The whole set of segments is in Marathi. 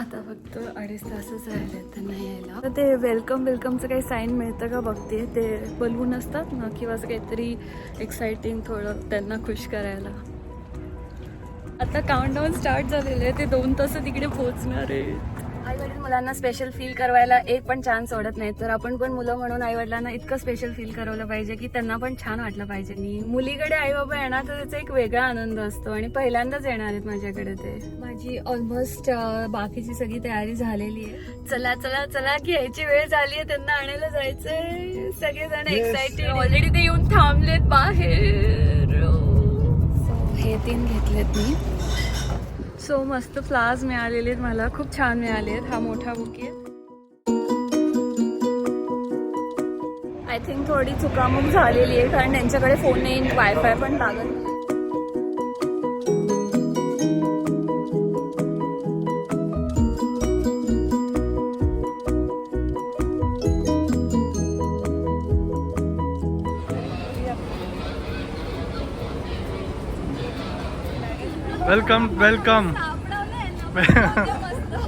आता फक्त अडीच तासच राहिले त्यांना यायला. तर ते वेलकम वेलकमचं काही साईन मिळतं का? बघते ते बलवून असतात ना किंवा असं काहीतरी एक्साइटिंग थोडं त्यांना खुश करायला. आता काउंटडाऊन स्टार्ट झालेलं आहे. ते दोन तास तिकडे पोहोचणार आहे मुलांना स्पेशल फील करवायला एक पण चान्स सोडत नाही. तर आपण पण मुलं म्हणून आई वडिलांना इतकं स्पेशल फील करवलं पाहिजे की त्यांना पण छान वाटलं पाहिजे. आणि मुलीकडे आई बाबा येणार तर त्याचा एक वेगळा आनंद असतो आणि पहिल्यांदाच येणार आहेत माझ्याकडे ते. माझी ऑलमोस्ट बाकीची सगळी तयारी झालेली आहे. चला चला चला की यायची वेळ झाली आहे. त्यांना आणायला जायचंय. सगळेजण. एक्साइटेड ऑलरेडी ते येऊन थांबलेत बाहेर. हे तीन घेतलेत मी. सो मस्त फ्लावर्स मिळालेले आहेत मला. खूप छान मिळाले आहेत. हा मोठा बुके आय थिंक थोडी चुकामुक झालेली आहे कारण त्यांच्याकडे फोन नाही वायफाय पण लागत नाही. वेलकम वेलकम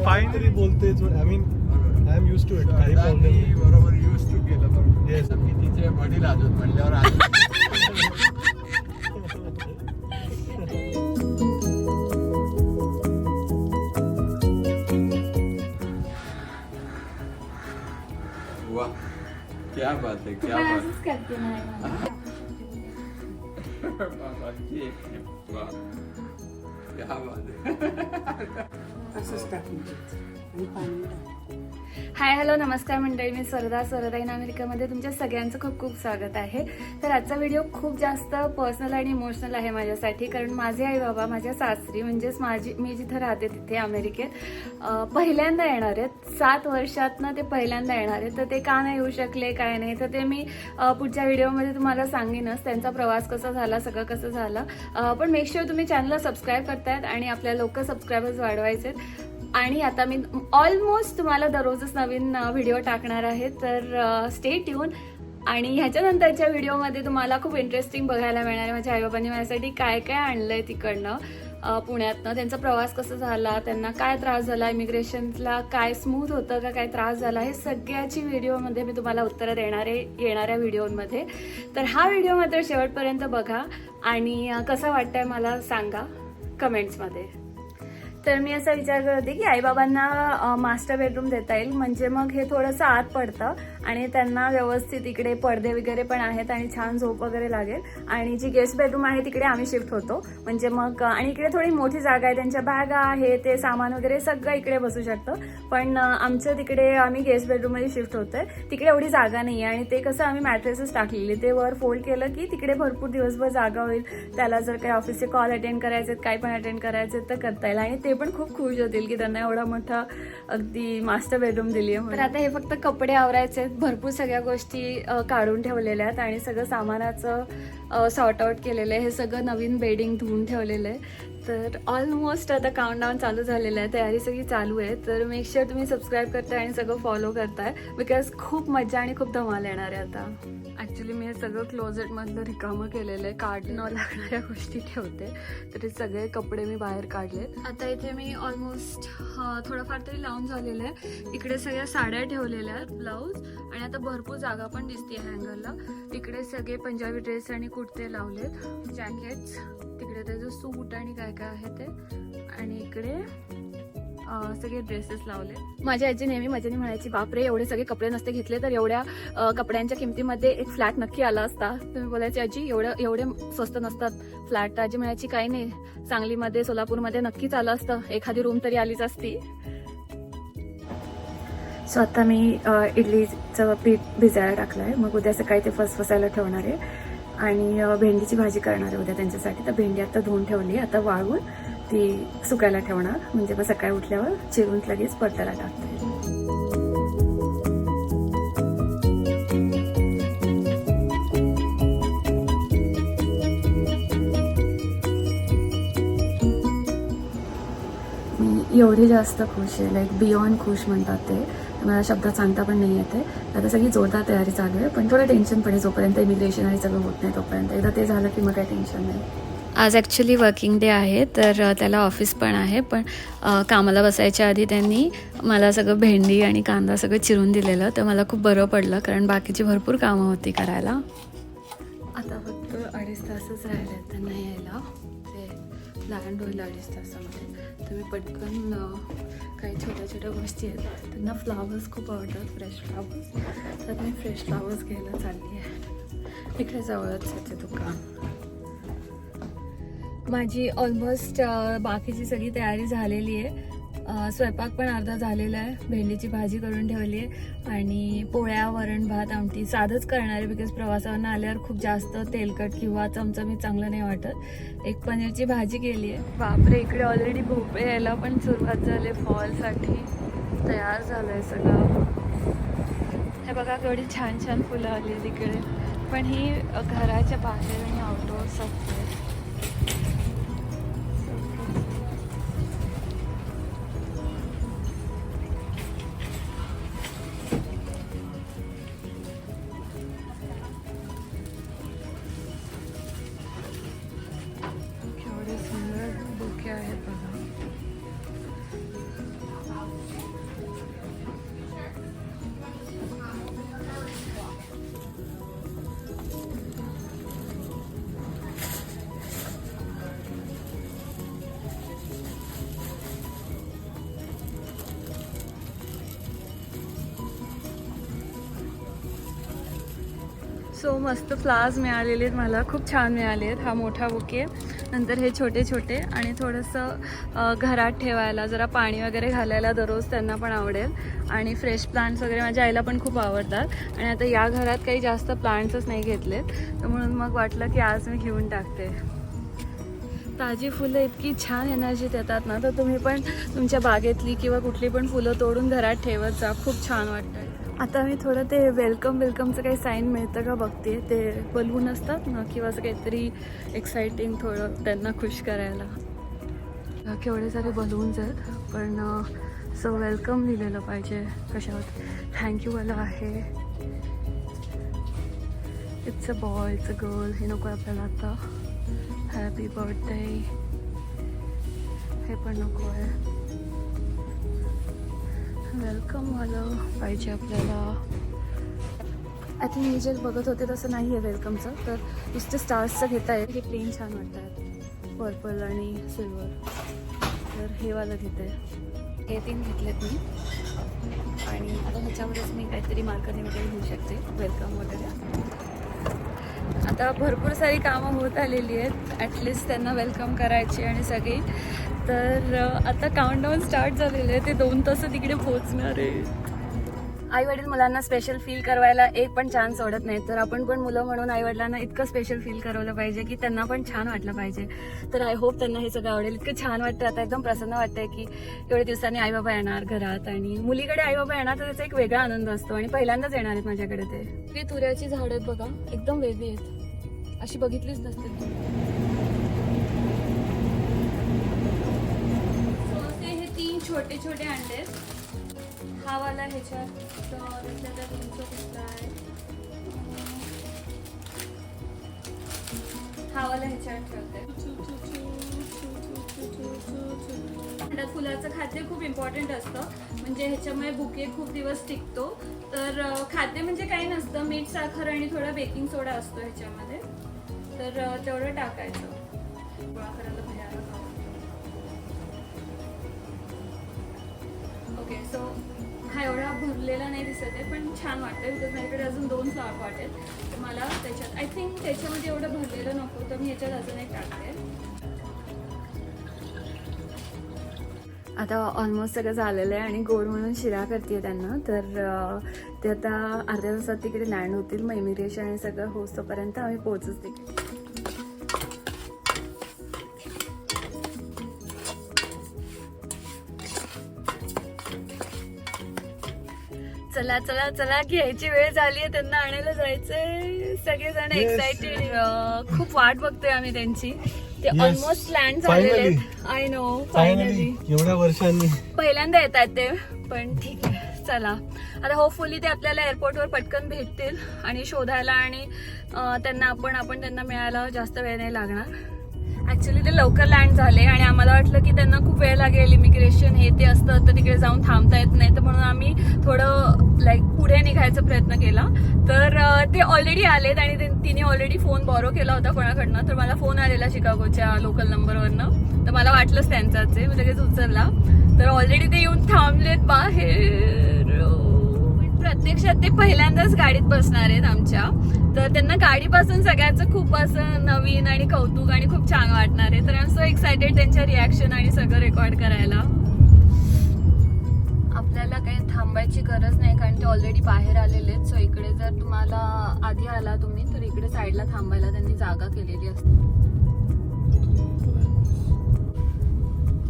फायनली बोलते I mean I am use to it काही प्रॉब्लेम बरोबर यूज टू केलं बरोबर Yes. मी तिचे वडील अजून म्हणल्यावर वाह क्या बात है क्या बात. बाबांची एक- वाह. क्या बात है हाय हॅलो नमस्कार मंडळी. मी सरदा इन अमेरिकामध्ये तुमच्या सगळ्यांचं खूप खूप स्वागत आहे. तर आजचा व्हिडिओ खूप जास्त पर्सनल आणि इमोशनल आहे माझ्यासाठी कारण माझे आई बाबा माझ्या सासरी म्हणजेच माझी मी जिथं राहते तिथे अमेरिकेत पहिल्यांदा येणार आहेत. सात वर्षातनं ते पहिल्यांदा येणार आहेत. तर ते का नाही येऊ शकले काय नाही तर ते मी पुढच्या व्हिडिओमध्ये तुम्हाला सांगेनच त्यांचा प्रवास कसा झाला सगळं कसं झालं. पण मेक शुअर तुम्ही चॅनलला सबस्क्राईब करतायत आणि आपल्या लवकर सबस्क्रायबर्स वाढवायचे आणि आता मी ऑलमोस्ट तुम्हाला दररोजच नवीन व्हिडिओ टाकणार आहे. तर स्टे ट्यून आणि ह्याच्यानंतरच्या व्हिडिओमध्ये तुम्हाला खूप इंटरेस्टिंग बघायला मिळणार आहे माझ्या आईबाबांनी माझ्यासाठी काय काय आणलंय तिकडनं पुण्यातनं. त्यांचा प्रवास कसा झाला त्यांना काय त्रास झाला इमिग्रेशनला काय स्मूथ होतं का काय त्रास झाला हे सगळ्याची व्हिडिओमध्ये मी तुम्हाला उत्तरं देणार आहे येणाऱ्या व्हिडिओमध्ये तर हा व्हिडिओ मात्र शेवटपर्यंत बघा. आणि कसा वाटतंय मला सांगा कमेंट्समध्ये तर मी असा विचार करत होते की आईबाबांना मास्टर बेडरूम देता येईल. म्हणजे मग हे थोडंसं आत पडतं आणि त्यांना व्यवस्थित इकडे पडदे वगैरे पण आहेत आणि छान झोप वगैरे लागेल. आणि जी गेस्ट बेडरूम आहे तिकडे आम्ही शिफ्ट होतो. म्हणजे मग आणि इकडे थोडी मोठी जागा आहे. त्यांच्या बॅगा आहे ते सामान वगैरे सगळं इकडे बसू शकतं. पण आमचं तिकडे आम्ही गेस्ट बेडरूममध्ये शिफ्ट होतोय. तिकडे एवढी जागा नाही आहे आणि ते कसं आम्ही मॅट्रेसेस टाकलेले. ते वर फोल्ड केलं की तिकडे भरपूर दिवसभर जागा होईल. त्याला जर काही ऑफिसचे कॉल अटेंड करायचे काय पण अटेंड करायचे तर करता येईल. आणि ते पण खूप खुश होतील की त्यांना एवढा मोठा अगदी मास्टर बेडरूम दिली आहे तर आता हे फक्त कपडे आवरायचे भरपूर सगळ्या गोष्टी काढून ठेवलेल्या आहेत आणि सगळं सामानाचं सॉर्ट आउट केलेलं आहे. हे सगळं नवीन बेडिंग धुवून ठेवलेलं आहे. तर ऑलमोस्ट आता काउंटडाऊन चालू झालेलं आहे. तयारी सगळी चालू आहे. तर मेक शुअर तुम्ही सबस्क्राईब करताय आणि सगळं फॉलो करताय. बिकॉज खूप मजा आणि खूप धमाल येणार आहे आता. ॲक्च्युली मी हे सगळं क्लोजेटमधलं रिकामं केलेलं आहे. काढ न लागणाऱ्या गोष्टी ठेवते. तर हे सगळे कपडे मी बाहेर काढले आता इथे मी ऑलमोस्ट थोडंफार तरी लावून झालेलं आहे. इकडे सगळ्या साड्या ठेवलेल्या आहेत ब्लाऊज आणि आता भरपूर जागा पण दिसते हँगरला इकडे सगळे पंजाबी ड्रेस आणि कुर्ते लावलेत. जॅकेट्स तिकडे त्याचं सूट आणि काय काय आहे ते. आणि इकडे सगळे ड्रेसेस लावले. माझ्या आजी नेहमी मजेने म्हणायची बापरे एवढे सगळे कपडे नसते घेतले तर एवढ्या कपड्यांच्या किमतीमध्ये एक फ्लॅट नक्की आला असता. तुम्ही बोलायचे आजी एवढं एवढे स्वस्त नसतात. फ्लॅट तर आजी म्हणायची काही नाही. सांगलीमध्ये सोलापूरमध्ये नक्कीच आलं असतं. एखादी रूम तरी आलीच असती. सो आता मी इडलीचं पीठ भिजायला टाकलं आहे मग उद्या सकाळी ते फसफसायला ठेवणार आहे. आणि भेंडीची भाजी करणार आहे उद्या त्यांच्यासाठी. तर भेंडी आता धुवून ठेवली आता वाळवून ती सुकायला ठेवणार. म्हणजे मग सकाळी उठल्यावर चिरून लगेच परतायला टाकते. एवढी जास्त खुश आहे. लाईक बियॉन्ड खुश म्हणतात ते. मला शब्दात सांगता पण नाही येते. आता सगळी जोरदार तयारी चालू आहे पण थोडं टेन्शन पण आहे जोपर्यंत इमिग्रेशन आणि सगळं होत नाही तोपर्यंत. एकदा ते झालं की मग काही टेन्शन नाही. आज ॲक्च्युली वर्किंग डे आहे तर त्याला ऑफिस पण आहे पण कामाला बसायच्या आधी त्यांनी मला सगळं भेंडी आणि कांदा सगळं चिरून दिलेलं तर मला खूप बरं पडलं कारण बाकीची भरपूर कामं होती करायला. आता फक्त अडीच तासच राहिले आहेत त्यांना यायला. लहान लँड होईल अडीच तासामध्ये तर मी पटकन काही छोट्या छोट्या गोष्टी आहेत. त्यांना फ्लावर्स खूप आवडतात फ्रेश फ्लावर्स तर मी फ्रेश फ्लावर्स घ्यायला चालली आहे. इकडे जवळच आहे ते दुकान. माझी ऑलमोस्ट बाकीची सगळी तयारी झालेली आहे. स्वयंपाक पण अर्धा झालेला आहे. भेंडीची भाजी करून ठेवली आहे. आणि पोळ्या वरण भात आमटी साधंच करणार आहे बिकॉज प्रवासावरनं आल्यावर खूप जास्त तेलकट किंवा चमचमीत चांगलं नाही वाटत. एक पनीरची भाजी केली आहे. बापरे इकडे ऑलरेडी भोपळे यायला पण सुरुवात झाली फॉलसाठी. तयार झालं आहे सगळं. हे बघा केवढी छान छान फुलं आली तिकडे पण ही घराच्या बाहेर आणि आउटडोअर्स असते. सो मस्त फ्लावर्स मिळालेले आहेत मला. खूप छान मिळाले आहेत. हा मोठा बुके. नंतर हे छोटे छोटे आणि थोडंसं घरात ठेवायला जरा पाणी वगैरे घालायला दररोज त्यांना पण आवडेल. आणि फ्रेश प्लांट्स वगैरे माझ्या आईला पण खूप आवडतात. आणि आता या घरात काही जास्त प्लांट्सच नाही घेतलेत. तर म्हणून मग वाटलं की आज मी घेऊन टाकते. ताजी फुलं इतकी छान एनर्जीत येतात ना तर तुम्ही पण तुमच्या बागेतली किंवा कुठली पण फुलं तोडून घरात ठेवत जा. खूप छान वाटतं आता मी थोडं ते वेलकम वेलकमचं काही साईन मिळतं का बघते ते बलून असतात ना? किंवा असं काहीतरी एक्साइटिंग थोडं त्यांना खुश करायला. केवढे सारे बलून्स आहेत पण सो वेलकम लिहिलेलं पाहिजे कशावर. थँक्यूवालं आहे. It's a boy it's a girl हे नको आपल्याला आता. हॅपी बर्थडे हे पण नको आहे. वेलकम वालं पाहिजे आपल्याला. आय थिंक मी जे बघत होते तसं नाही आहे वेलकमचं तर नुसते स्टार्सचं घेता येईल हे प्लेन छान वाटत आहेत पर्पल आणि सिल्वर तर हे वालं घेते. हे तीन घेतलेत मी. आणि आता ह्याच्यामध्येच मी काहीतरी मार्करने वगैरे घेऊ शकते. वेलकम वगैरे. आता भरपूर सारी कामं होत आलेली आहेत. ॲटलिस्ट त्यांना वेलकम करायची आणि सगळी. तर आता काउंटडाऊन स्टार्ट झालेलं आहे. ते दोन तास तिकडे पोहोचणार आहे आई वडील मुलांना स्पेशल फील करवायला एक पण चान्स सोडत नाही तर आपण पण मुलं म्हणून आई वडिलांना इतकं स्पेशल फील करवलं पाहिजे की त्यांना पण छान वाटलं पाहिजे. तर आय होप त्यांना हे सगळं आवडेल. इतकं छान वाटतं आता एकदम प्रसन्न वाटतंय की एवढ्या दिवसांनी आई बाबा येणार घरात आणि मुलीकडे आई बाबा येणार तर त्याचा एक वेगळा आनंद असतो आणि पहिल्यांदाच येणार आहेत माझ्याकडे ते. ही तुऱ्याची झाड आहेत बघा. एकदम वेगळी आहेत. अशी बघितलीच नसते. छोटे छोटे अंडे. हा वाला ह्याच्यात तर त्याच्यात तुमचं कुठला आहे? हा वाला ह्याच्यात ठेवते. अंड्यात फुलाचं खाद्य खूप इम्पॉर्टंट असतं. म्हणजे ह्याच्यामुळे बुके खूप दिवस टिकतो. तर खाद्य म्हणजे काही नसतं. मीठ साखर आणि थोडा बेकिंग सोडा असतो ह्याच्यामध्ये. तर तेवढं टाकायचं. असं सो हा एवढा भरलेला नाही दिसत आहे पण छान वाटतंय बिकॉज माझ्याकडे अजून दोन फ्लॉवर पॉट आहेत. तर मला त्याच्यात आय थिंक त्याच्यामध्ये एवढं भरलेलं नको तर मी ह्याच्यात अजून एक टाकते. आता ऑलमोस्ट सगळं झालेलं आहे आणि गोड म्हणून शिरा करते त्यांना तर ते आता अर्ध्या तासात तिकडे लँड होतील मग इमिग्रेशन आणि सगळं होतोपर्यंत आम्ही पोहोचच तिकडे. चला चला चला घ्यायची वेळ झाली आहे त्यांना आणायला जायचंय. सगळेजण Yes. एक्साइटेड खूप वाट बघतोय आम्ही त्यांची. ते. ऑलमोस्ट लँड झालेले आहेत. आय नो फायनली एवढ्या वर्षांनी. पहिल्यांदा येत आहेत ते पण ठीक आहे. चला. आता होपफुली ते आपल्याला एअरपोर्टवर पटकन भेटतील आणि शोधायला आणि त्यांना आपण आपण त्यांना मिळायला जास्त वेळ नाही लागणार. ऍक्च्युली ते लवकर लँड झाले आणि आम्हाला वाटलं की त्यांना खूप वेळ लागेल इमिग्रेशन हे ते असतं तर तिकडे जाऊन थांबता येत नाही. तर म्हणून आम्ही थोडं लाईक पुढे निघायचा प्रयत्न केला. तर ते ऑलरेडी आलेत आणि तिने ऑलरेडी फोन बॉरो केला होता कोणाकडनं. तर मला फोन आलेला शिकागोच्या लोकल नंबरवरनं तर मला वाटलंच त्यांचाच आहे. मी लगेच उचलला. तर ऑलरेडी ते येऊन थांबलेत बाहेर. प्रत्यक्षात ते पहिल्यांदाच गाडीत बसणार आहेत आमच्या. तर त्यांना गाडीपासून सगळ्याचं खूप असं नवीन आणि कौतुक आणि खूप छान वाटणार आहे. तर आय एम सो एक्सायटेड त्यांच्या रिॲक्शन आणि सगळं रेकॉर्ड करायला. आपल्याला काही थांबायची गरज नाही कारण ते ऑलरेडी बाहेर आलेले आहेत. सो इकडे जर तुम्हाला आधी आला तुम्ही तर इकडे साईडला थांबायला त्यांनी जागा केलेली असते.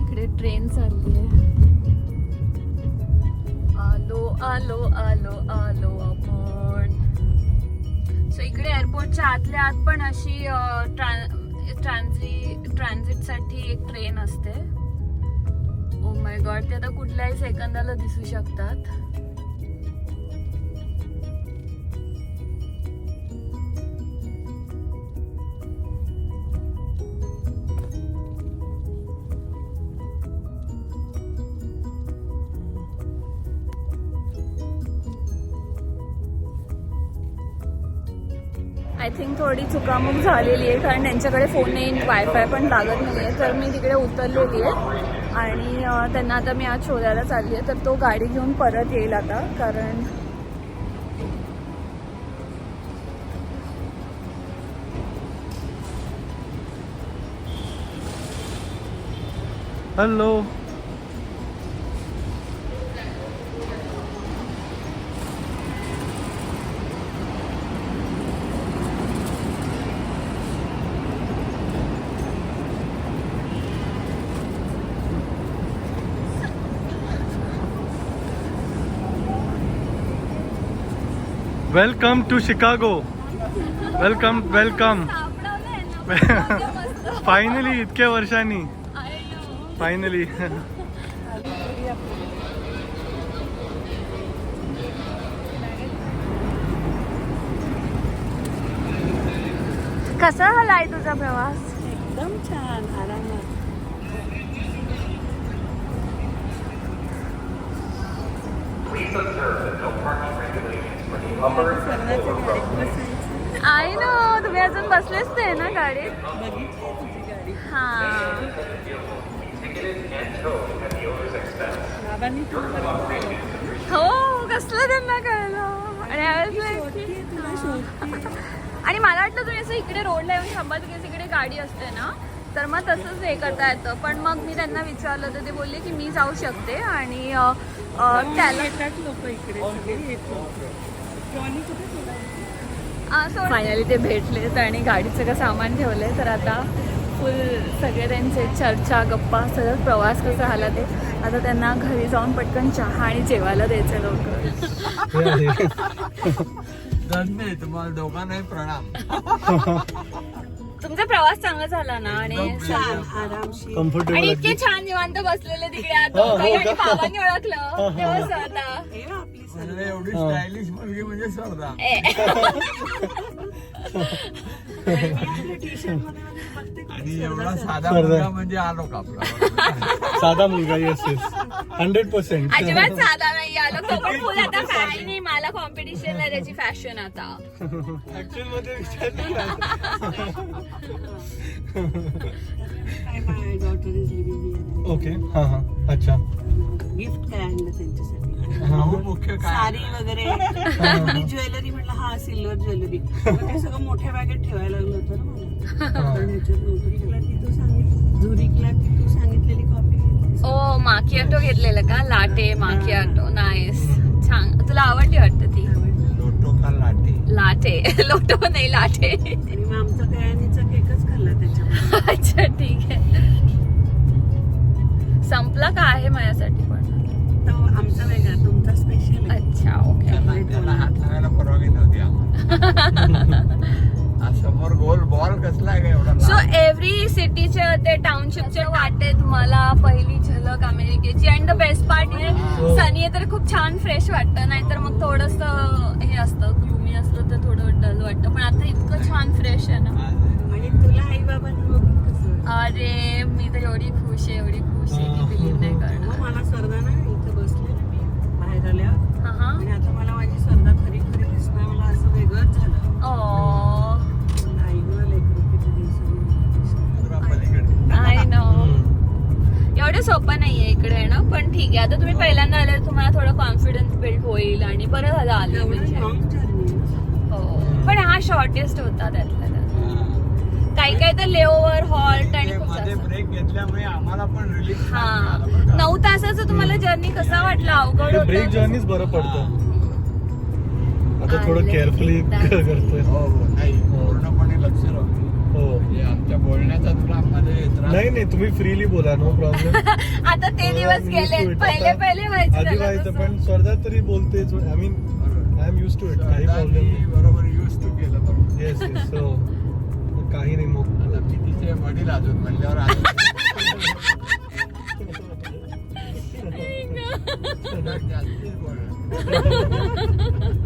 इकडे ट्रेन चालली आहे. आलो आलो आलो आलो आपण सो इकडे एअरपोर्टच्या आतल्या आत पण अशी ट्रान्झि ट्रान्झिटसाठी एक ट्रेन असते. ओ माय गॉड ते आता कुठल्याही सेकंदाला दिसू शकतात. आय थिंक थोडी चुकामुक झालेली आहे कारण त्यांच्याकडे फोन नाही वायफाय पण लागत नाही आहे तर मी तिकडे उतरलेली आहे. आणि त्यांना आता मी आज शोधायला चालली आहे तर तो गाडी घेऊन परत येईल आता कारण hello welcome to Chicago welcome welcome finally इतक्या वर्षांनी. फायनली कसा झालाय तुझा प्रवास? एकदम छान आरामात. सर्वांच्या गाडीत बसायचं आई ना तुम्ही अजून बसलेच ते ना गाडीत? हा. हो कसलं त्यांना कळलं? आणि. आणि मला वाटलं तुम्ही असं इकडे रोडला येऊन थांबा की इकडे गाडी असते ना तर मग तसंच हे करता येतं. पण मग मी त्यांना विचारलं तर ते बोलले की मी जाऊ शकते आणि त्याला येतात लोक इकडे फायनली ते भेटलेत आणि गाडीत सगळं सामान ठेवलंय. तर आता फुल सगळे त्यांचे चर्चा गप्पा सगळं प्रवास कसा झाला ते आता त्यांना घरी जाऊन पटकन चहा आणि जेवायला द्यायचं लवकर. धन्य तुम्हाला दोघांनाही प्रणाम. तुमचा प्रवास चांगला झाला ना आणि आणि कम्फर्टेबल इतके छान निवांत बसलेले तिकडे आता. हो, हो. काही आणि का? बाबांनी ओळखलं. तेव्हा म्हणजे एवढी स्टायलिश मुलगी म्हणजे आणि एवढा साधा मुलगा म्हणजे आलो आपला साधा मुलगा येस येस हंड्रेड पर्सेंट अजिबात साधा नाही आलो तो पण फुल आता काय नाही मला कॉम्पिटिशन आहे त्याची फॅशन आता। ऍक्च्युअल मध्ये ओके हा। हा अच्छा। गिफ्ट काय आणलं त्यांच्यासाठी मुख्य काय साडी वगैरे. आणि ज्वेलरी म्हटलं हा सिल्वर ज्वेलरी. ते सगळं मोठ्या बॅगेत ठेवायला लागलं होतं ना मला. ह्याच्यात सांगितलं झुरिकला ती तू सांगितलेली कॉपी घेतली. ओ माकियाटो घेतलेलं का? लाटे माकियाटो नाईस छान. तुला आवडली वाटतं ती? लोटो का लाटे? लाटे. लोटो नाही लाटे. आणि मग आमचा कयानीचा केकच खाल्ला त्याच्यामध्ये. अच्छा ठीक आहे. संपला का आहे माझ्यासाठी? पण तो आमचा वेगळा तुमचा स्पेशल आहे अच्छा ओके समोर गोल बॉल कसला आहे एवढा सो? एव्हरी सिटीच्या ते टाउनशिपच्या वाटेत मला पहिली झलक अमेरिकेची. अँड द बेस्ट पार्ट हो. सनी आहे तर खूप छान फ्रेश वाटतं नाहीतर मग थोडस हे असतं ग्लुमी असतं तर थोडं डल वाटतं. पण आता इतकं छान फ्रेश आहे ना. आणि तुला आई कसं अरे मी तर एवढी खुश आहे एवढी खुश आहे की नाही हो. पण हा शॉर्टेस्ट होता त्यातला त्यात. काही काही तर लेओव्हर हॉल्ट आणि ब्रेक घेतल्यामुळे आम्हाला पण रिलीफ हा. नऊ तासाचं तुम्हाला जर्नी कसा वाटला? अवघड ब्रेक जर्नीच बरं पडतं. आता थोडं. केअरफुली करतोय. हो हो. नाही पूर्णपणे लक्ष राहू हो. म्हणजे आमच्या बोलण्याचा तुला मध्ये नाही नाही तुम्ही फ्रीली बोला नो प्रॉब्लेम आता ते दिवस गेले पहिले पहिले व्हायचं. पण स्वर्धा तरी बोलतेच. I mean I am use to it काही प्रॉब्लेम मी बरोबर युज टू केलं बरोबर. येस येस सो काही नाही मग. आता मी तिचे वडील अजून म्हणल्यावर.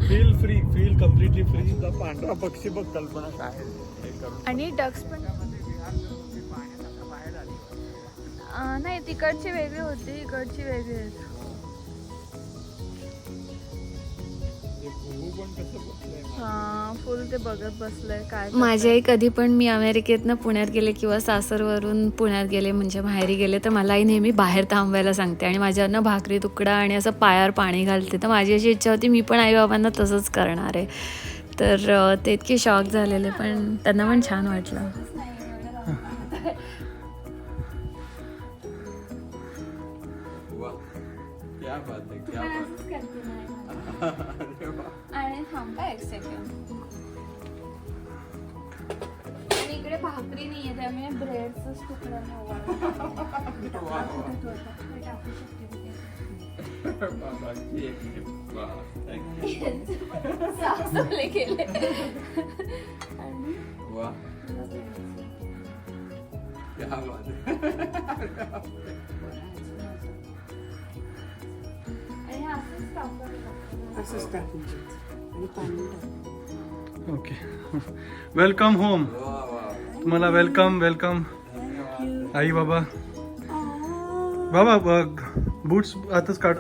Feel free feel completely free पांढरा पक्षी बघ कल्पना काय आणि डक्स पण. नाही तिकडची वेगळी होती इकडची वेगळी. आहेत फुल ते बघत बसलंय काय माझी आई कधी पण मी अमेरिकेतनं पुण्यात गेले किंवा सासरवरून पुण्यात गेले म्हणजे माहेरी गेले तर मला आई नेहमी बाहेर थांबायला सांगते आणि माझ्यावरनं भाकरी तुकडा आणि असं पायावर पाणी घालते. तर माझी अशी इच्छा होती मी पण आईबाबांना तसंच करणार आहे. तर ते इतके शॉक झालेले पण त्यांना पण छान वाटलं. क्या बात है क्या बात. भाकरी नाहीये त्यामुळे ब्रेडचाच तुकडा सासूले केले है आणि असंच टाकायला असंच टाकून आणि पाणी टाक ओके वेलकम होम तुम्हाला वेलकम वेलकम आई बाबा. बाबा बूट्स आताच काढ.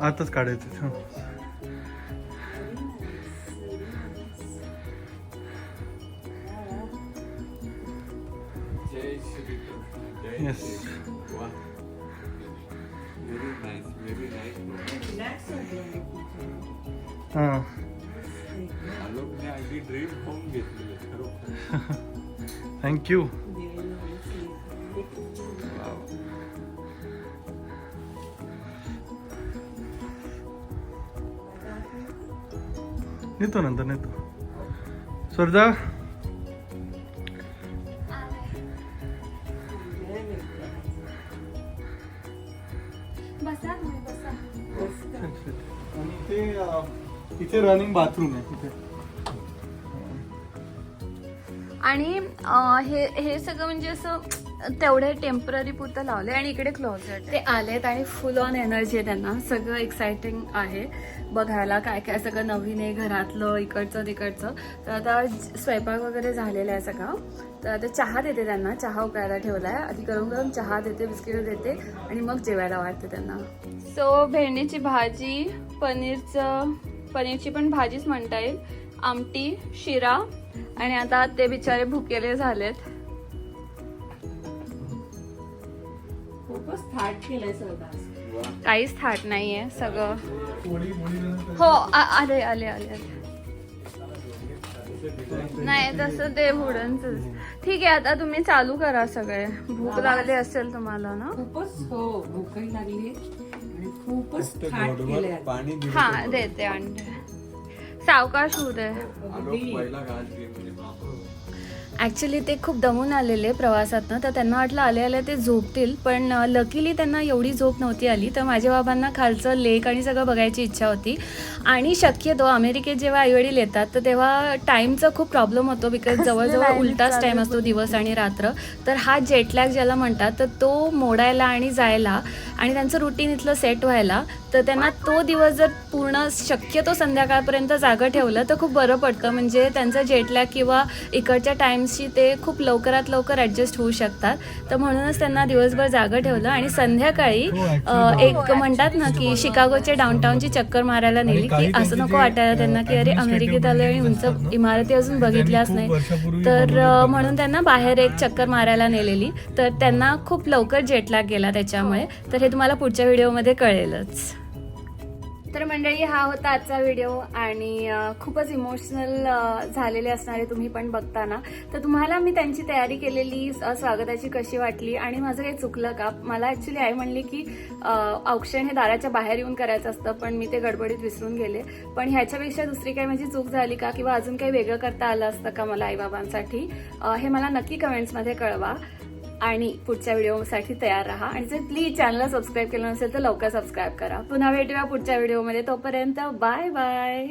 आताच काढायचे. हं. रिलॅक्स हां. Thank you wow. नेतो नंतर नेतो. स्वर्धा इथे रनिंग बाथरूम आहे इथे. आणि हे हे सगळं म्हणजे असं तेवढे टेंपररी पुरतं लावले आणि इकडे क्लोजेट ते आलेत आणि फुल ऑन एनर्जी आहे त्यांना. सगळं एक्साइटिंग आहे. बघायला काय काय सगळं नवीन आहे घरातलं इकडचं तिकडचं. तर आता स्वयंपाक वगैरे झालेला आहे सगळं. तर आता चहा देते त्यांना. चहा उकळायला ठेवला आहे आधी गरम गरम चहा देते बिस्किट देते आणि मग जेवायला वाटते त्यांना. सो भेंडीची भाजी पनीरचं पनीरची पण भाजीच म्हणता येईल. आमटी शिरा आणि आता ते बिचारे भुकेले झालेत. खूपच थाट केलंय सरदा वाह. काहीच थाट नाहीये सगळं. हो आले आले आले आले. नाही तसं ते वुडनच ठीक आहे आता तुम्ही चालू करा सगळे. भूक लागली असेल तुम्हाला ना? खूपच हो भूकही लागली. आणि खूपच हा देते अंडे सावकाश होऊ दे घे म्हणजे ॲक्च्युली ते खूप दमून आलेले प्रवासातनं. तर त्यांना वाटलं आले आले ते झोपतील. पण लकीली त्यांना एवढी झोप नव्हती आली. तर माझ्या बाबांना खालचं लेक आणि सगळं बघायची इच्छा होती. आणि शक्यतो अमेरिकेत जेव्हा आईवडील येतात तर तेव्हा टाईमचा खूप प्रॉब्लेम होतो बिकॉज जवळजवळ उलटाच टाईम असतो दिवस आणि रात्र. तर हा जेटलॅग ज्याला म्हणतात तर तो मोडायला आणि जायला आणि त्यांचं रुटीन इथलं सेट व्हायला तर त्यांना तो दिवस जर पूर्ण शक्यतो संध्याकाळपर्यंत जागं ठेवलं तर खूप बरं पडतं. म्हणजे त्यांचं जेटलॅग किंवा इकडच्या टाईम टाईम्सशी ते खूप लवकरात लवकर ॲडजस्ट होऊ शकतात. तर म्हणूनच त्यांना दिवसभर जागं ठेवलं आणि संध्याकाळी हो, अ, एक हो. म्हणतात ना की शिकागोच्या डाऊनटाऊनची चक्कर मारायला नेली की असं नको वाटायला त्यांना की अरे अमेरिकेत आलोय आणि administrative उंच इमारती अजून बघितल्याच नाही. तर अ. म्हणून त्यांना बाहेर एक चक्कर मारायला नेलेली. तर त्यांना खूप लवकर जेटलॅग गेला त्याच्यामुळे. तर हे तुम्हाला पुढच्या व्हिडिओमध्ये कळेलच. तर मंडळी हा होता आजचा व्हिडिओ आणि खूपच इमोशनल झालेले असणारे तुम्ही पण बघताना. तर तुम्हाला मी त्यांची तयारी केलेली स्वागताची कशी वाटली आणि माझं काही चुकलं का? मला ॲक्च्युली आई म्हणली की औक्षण हे दाराच्या बाहेर येऊन करायचं असतं पण मी ते गडबडीत विसरून गेले. पण ह्याच्यापेक्षा दुसरी काही माझी चूक झाली का? किंवा अजून काही वेगळं करता आलं असतं का मला आईबाबांसाठी हे मला नक्की कमेंट्समध्ये कळवा. आणि पुढच्या व्हिडिओसाठी तयार राहा. आणि जर प्लीज चॅनलला सबस्क्राईब केलं नसेल तर लवकर सबस्क्राईब करा. पुन्हा भेटूया पुढच्या व्हिडिओमध्ये. तोपर्यंत बाय बाय